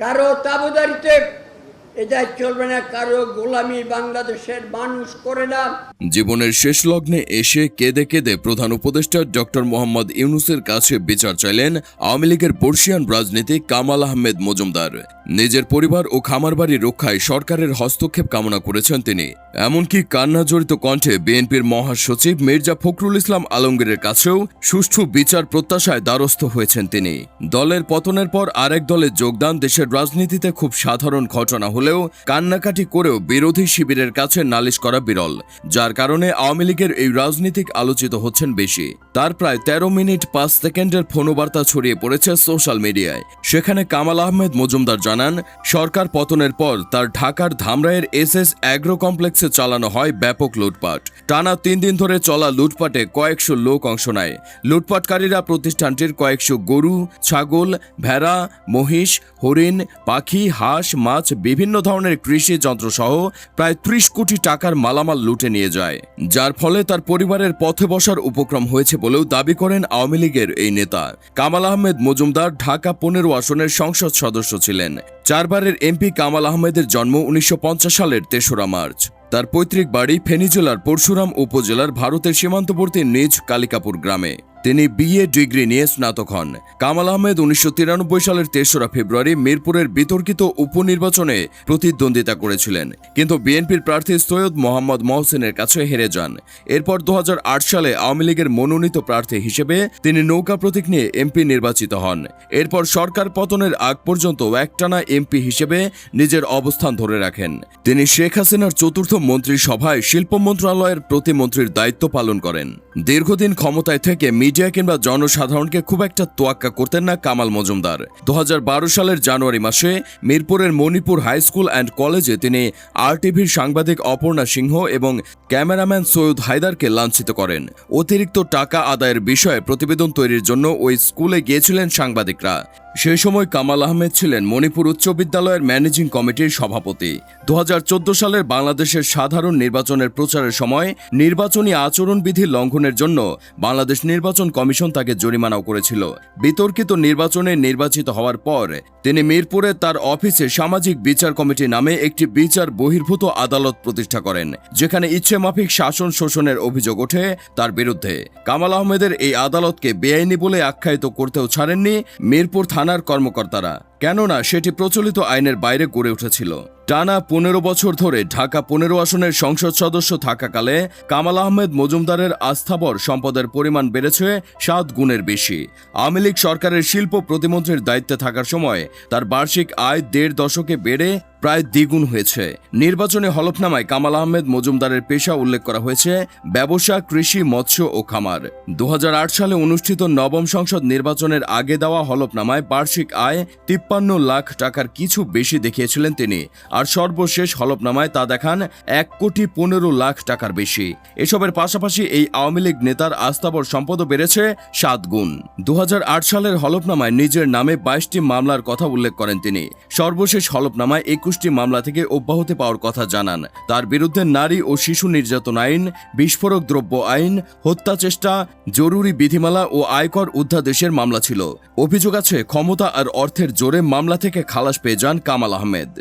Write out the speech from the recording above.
কারও তাবুদারিতে এটা চলবে না, কারও গোলামি বাংলাদেশের মানুষ করে না। জীবনের শেষ লগ্নে এসে কেঁদে কেঁদে প্রধান উপদেষ্টা ডক্টর মোহাম্মদ ইউনুসের কাছে বিচার চাইলেন আওয়ামী লীগের বর্ষিয়ান রাজনীতিক কামাল আহমেদ মজুমদার। নিজের পরিবার ও খামার বাড়ি রক্ষায় সরকারের হস্তক্ষেপ কামনা করেছেন তিনি। এমনকি কান্না জড়িত কণ্ঠে বিএনপির মহাসচিব মির্জা ফখরুল ইসলাম আলমগীরের কাছেও সুষ্ঠু বিচার প্রত্যাশায় দ্বারস্থ হয়েছেন তিনি। দলের পতনের পর আরেক দলে যোগদান দেশের রাজনীতিতে খুব সাধারণ ঘটনা হলেও কান্নাকাটি করেও বিরোধী শিবিরের কাছে নালিশ করা বিরল, যার কারণে আওয়ামী লীগের এই রাজনীতিক আলোচিত হচ্ছেন বেশি। তার প্রায় তেরো মিনিট পাঁচ সেকেন্ডের ফোনবার্তা ছড়িয়ে পড়েছে সোশ্যাল মিডিয়ায়। সেখানে কামাল আহমেদ মজুমদার জানান সরকার পতনের পর তার ঢাকার ধামরাইয়ের এস এস অ্যাগ্রো কমপ্লেক্সে চালানো হয় ব্যাপক লুটপাট। টানা তিন দিন ধরে চলা লুটপাটে কয়েকশো লোক অংশ নেয়। লুটপাটকারীরা প্রতিষ্ঠানটির কয়েকশো গরু, ছাগল, ভেড়া, মহিষ, হরিণ, পাখি, হাঁস, মাছ, বিভিন্ন ধরনের কৃষি যন্ত্রসহ প্রায় ত্রিশ কোটি টাকার মালামাল লুটে নিয়ে যায়। যার ফলে তার পরিবারের পথে বসার উপক্রম হয়েছে বলেও দাবি করেন আওয়ামী লীগের এই নেতা। কামাল আহমেদ মজুমদার ঢাকা পনেরো আসনের সংসদ সদস্য ছিলেন। চারবারের এমপি কামাল আহমেদের জন্ম উনিশশো পঞ্চাশ সালের তেসরা মার্চ। তার পৈতৃক বাড়ি ফেনী জেলার পরশুরাম উপজেলার ভারতের সীমান্তবর্তী নিজ কালিকাপুর গ্রামে। তিনি বিএ ডিগ্রি নিয়ে স্নাতক হন। কামাল আহমেদ উনিশশো তিরানব্বই সালের তেসরা ফেব্রুয়ারি মিরপুরের বিতর্কিত উপনির্বাচনে প্রতিদ্বন্দ্বিতা করেছিলেন। কিন্তু বিএনপির প্রার্থী সৈয়দ মোহাম্মদ মহসিনের কাছে হেরে যান। এরপর দু হাজার আট সালে আওয়ামী লীগের মনোনীত প্রার্থী হিসেবে তিনি নৌকা প্রতীক নিয়ে এমপি নির্বাচিত হন। এরপর সরকার পতনের আগ পর্যন্ত একটানা এমপি হিসেবে নিজের অবস্থান ধরে রাখেন। তিনি শেখ হাসিনার চতুর্থ মন্ত্রিসভায় শিল্প মন্ত্রণালয়ের প্রতিমন্ত্রীর দায়িত্ব পালন করেন। দীর্ঘদিন ক্ষমতায় থেকে মিডিয়া কিংবা জনসাধারণকে খুব একটা তোয়াক্কা করতেন না কামাল মজুমদার। দু হাজার বারো সালের জানুয়ারি মাসে মিরপুরের মণিপুর হাই স্কুল অ্যান্ড কলেজে তিনি আরটিভির সাংবাদিক অপর্ণা সিংহ এবং ক্যামেরাম্যান সৈয়দ হায়দারকে লাঞ্ছিত করেন। অতিরিক্ত টাকা আদায়ের বিষয়ে প্রতিবেদন তৈরির জন্য ওই স্কুলে গিয়েছিলেন সাংবাদিকরা। সেই সময় কামাল আহমেদ ছিলেন মণিপুর উচ্চ বিদ্যালয়ের ম্যানেজিং কমিটির সভাপতি। দু হাজার চোদ্দ সালের বাংলাদেশের সাধারণ নির্বাচনের প্রচারের সময় নির্বাচনী আচরণবিধি লঙ্ঘনের জন্য বাংলাদেশ নির্বাচন কমিশন তাকে জরিমানাও করেছিল। বিতর্কিত নির্বাচনে নির্বাচিত হওয়ার পর তিনি মিরপুরে তার অফিসে সামাজিক বিচার কমিটি নামে একটি বিচার বহির্ভূত আদালত প্রতিষ্ঠা করেন, যেখানে ইচ্ছেমাফিক শাসন শোষণের অভিযোগ ওঠে তার বিরুদ্ধে। কামাল আহমেদের এই আদালতকে বেআইনি বলে আখ্যায়িত করতেও ছাড়েননি মিরপুর থানার কর্মকর্তারা। কেননা সেটি প্রচলিত আইনের বাইরে গড়ে উঠেছিল। টানা পনেরো বছর ধরে ঢাকা পনেরো আসনের সংসদ সদস্য থাকাকালে কামাল আহমেদ মজুমদারের আস্থাবর সম্পদের পরিমাণ বেড়েছে সাত গুণের বেশি। আওয়ামী লীগ সরকারের শিল্প প্রতিমন্ত্রীর দায়িত্বে থাকার সময় তার বার্ষিক আয় দেড় দশকে বেড়ে প্রায় দ্বিগুণ হয়েছে। নির্বাচনে হলফনামায় কামাল আহমেদ মজুমদারের পেশা উল্লেখ করা হয়েছে, ব্যবসা, কৃষি, মৎস্য ও খামার। দু সালে অনুষ্ঠিত নবম সংসদ নির্বাচনের আগে দেওয়া হলফনামায় বার্ষিক আয় তিপ্পান্ন লাখ টাকার কিছু বেশি দেখিয়েছিলেন তিনি। আর সর্বশেষ হলফনামায় তা দেখান এক কোটি পনেরো লাখ টাকার বেশি। এসবের পাশাপাশি এই আওয়ামী লীগ নেতার আস্থাবর সম্পদও বেড়েছে সাত গুণ। দু হাজার আট সালের হলফনামায় নিজের নামে বাইশটি মামলার কথা উল্লেখ করেন তিনি। সর্বশেষ হলফনামায় একুশটি মামলা থেকে অব্যাহতি পাওয়ার কথা জানান। তার বিরুদ্ধে নারী ও শিশু নির্যাতন আইন, বিস্ফোরক দ্রব্য আইন, হত্যা চেষ্টা, জরুরি বিধিমালা ও আয়কর অধ্যাদেশের মামলা ছিল। অভিযোগ আছে, ক্ষমতা আর অর্থের জোরে মামলা থেকে খালাস পেয়ে যান কামাল আহমেদ।